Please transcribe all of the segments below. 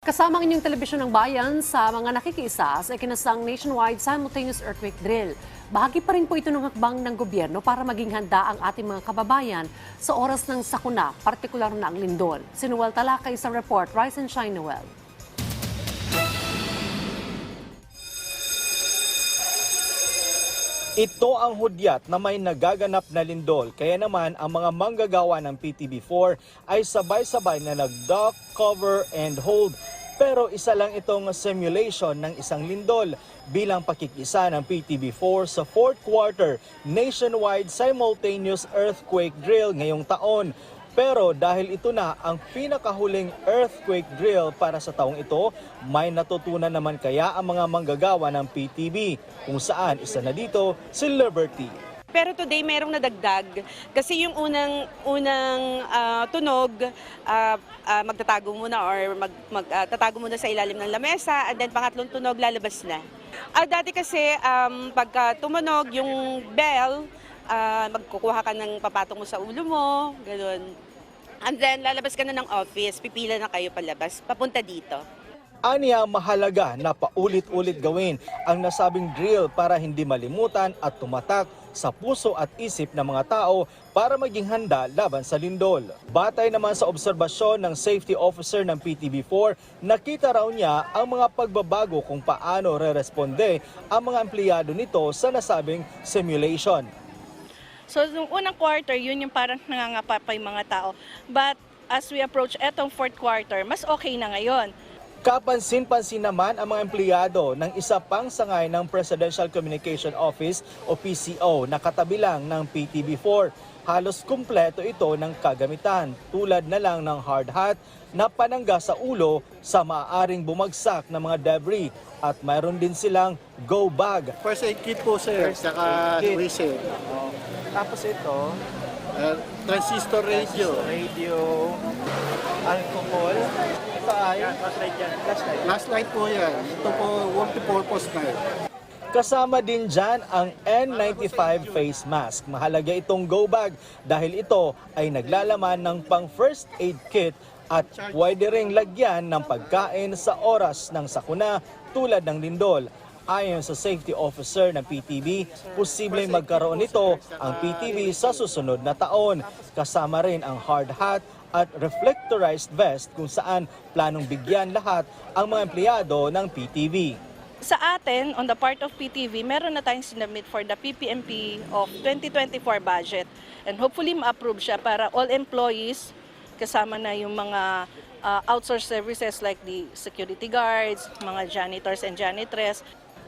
Kasama ang inyong telebisyon ng bayan sa mga nakikiisa sa ikinasang nationwide simultaneous earthquake drill. Bahagi pa rin po ito ng hakbang ng gobyerno para maging handa ang ating mga kababayan sa oras ng sakuna, partikular na ang lindol. Sinuwal talakay sa report, Rise and Shine Noel. Ito ang hudyat na may nagaganap na lindol. Kaya naman ang mga manggagawa ng PTB4 ay sabay-sabay na nag-duck, cover, and hold. Pero isa lang itong simulation ng isang lindol bilang pakikisa ng PTB4 sa fourth quarter nationwide simultaneous earthquake drill ngayong taon. Pero dahil ito na ang pinakahuling earthquake drill para sa taong ito, may natutunan naman kaya ang mga manggagawa ng PTB kung saan isa na dito si Liberty. Pero today merong nadagdag kasi yung unang unang ah, tunog ah, ah, magtatago muna or mag, mag ah, tatago muna sa ilalim ng lamesa and then pangatlong tunog lalabas na. Ah, dati kasi um, pagka tumunog yung bell ah, magkukuha ka ng papatong mo sa ulo mo, ganun. And then lalabas ka na ng office, pipila na kayo palabas, papunta dito. Aniya mahalaga na paulit-ulit gawin ang nasabing drill para hindi malimutan at tumatak sa puso at isip ng mga tao para maging handa laban sa lindol. Batay naman sa obserbasyon ng safety officer ng PTB4, nakita raw niya ang mga pagbabago kung paano re-responde ang mga empleyado nito sa nasabing simulation. So, nung unang quarter, yun yung parang nangangapa pa yung mga tao. But as we approach etong fourth quarter, mas okay na ngayon. Kapansin-pansin naman ang mga empleyado ng isa pang sangay ng Presidential Communication Office o PCO na katabi lang ng PTB4. Halos kumpleto ito ng kagamitan tulad na lang ng hard hat na panangga sa ulo sa maaaring bumagsak na mga debris at mayroon din silang go bag. First aid kit po sir, saka whistle. Tapos ito, Uh, transistor radio. radio, alcohol, ito ay flashlight yan. Flashlight. Last light po yan. Ito po multi-purpose na yun. Kasama din dyan ang N95 face mask. Mahalaga itong go bag dahil ito ay naglalaman ng pang first aid kit at pwede ring lagyan ng pagkain sa oras ng sakuna tulad ng lindol. Ayon sa safety officer ng PTV, posibleng magkaroon nito ang PTV sa susunod na taon. Kasama rin ang hard hat at reflectorized vest kung saan planong bigyan lahat ang mga empleyado ng PTV. Sa atin, on the part of PTV, meron na tayong sinubmit for the PPMP of 2024 budget. And hopefully ma-approve siya para all employees, kasama na yung mga uh, outsourced services like the security guards, mga janitors and janitress,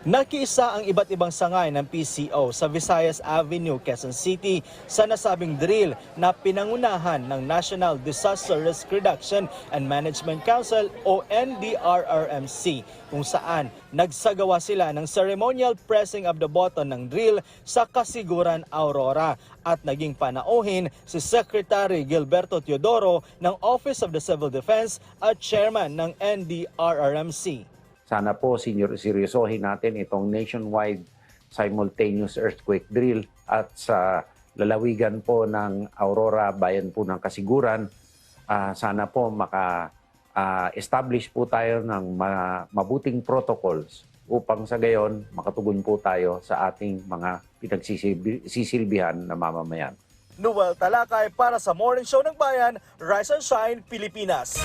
Nakiisa ang iba't ibang sangay ng PCO sa Visayas Avenue, Quezon City sa nasabing drill na pinangunahan ng National Disaster Risk Reduction and Management Council o NDRRMC kung saan nagsagawa sila ng ceremonial pressing of the button ng drill sa Kasiguran, Aurora at naging panauhin si Secretary Gilberto Teodoro ng Office of the Civil Defense at Chairman ng NDRRMC. Sana po seryosohin natin itong nationwide simultaneous earthquake drill at sa lalawigan po ng Aurora, bayan po ng Kasiguran, ah, sana po maka-establish po tayo ng ma- mabuting protocols upang sa gayon makatugon po tayo sa ating mga pinagsisilbihan na mamamayan. Noel Talakay para sa Morning Show ng Bayan, Rise and Shine, Pilipinas.